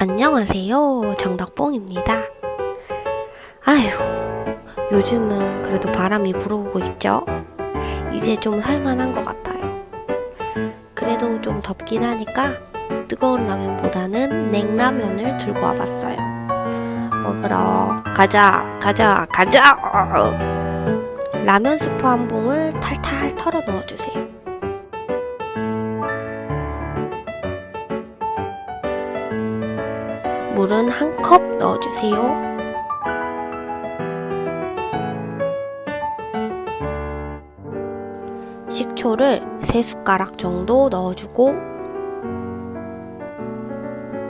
안녕하세요. 정덕봉입니다. 아휴, 요즘은 그래도 바람이 불어오고 있죠? 이제 좀 살만한 것 같아요. 그래도 좀 덥긴 하니까 뜨거운 라면보다는 냉라면을 들고 와봤어요. 먹으러 가자, 가자, 가자! 라면 스프 한 봉을 탈탈 털어 넣어주세요. 물은 한 컵 넣어주세요. 식초를 3숟가락 정도 넣어주고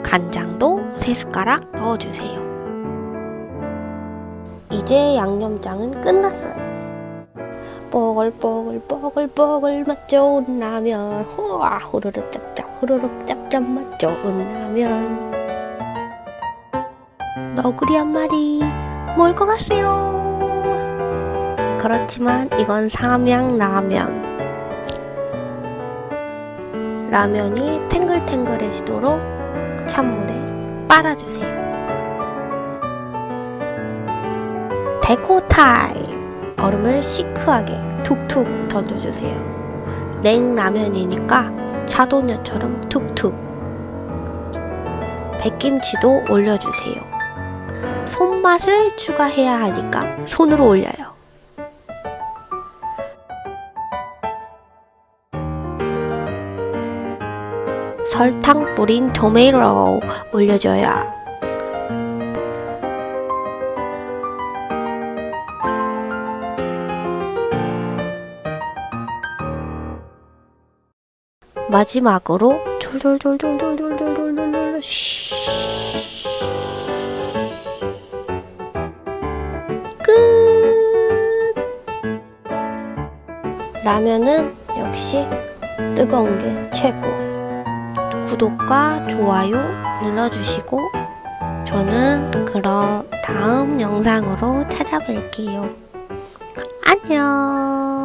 간장도 3숟가락 넣어주세요. 이제 양념장은 끝났어요. 뽀글뽀글 뽀글뽀글 맛 좋은 라면 후아 후루룩 짭짭 후루룩 짭짭 맛 좋은 라면 너구리 한 마리 뭘것 같세요? 그렇지만 이건 삼양 라면. 라면이 탱글탱글해지도록 찬물에 빨아주세요. 데코 타임! 얼음을 시크하게 툭툭 던져주세요. 냉라면이니까 차도녀처럼 툭툭. 백김치도 올려주세요. 손맛을 추가해야 하니까 손으로 올려요. 설탕 뿌린 토마토 올려줘요. 마지막으로 졸졸졸졸졸졸졸졸졸 쉬 라면은 역시 뜨거운 게 최고. 구독과 좋아요 눌러주시고 저는 그럼 다음 영상으로 찾아뵐게요. 안녕.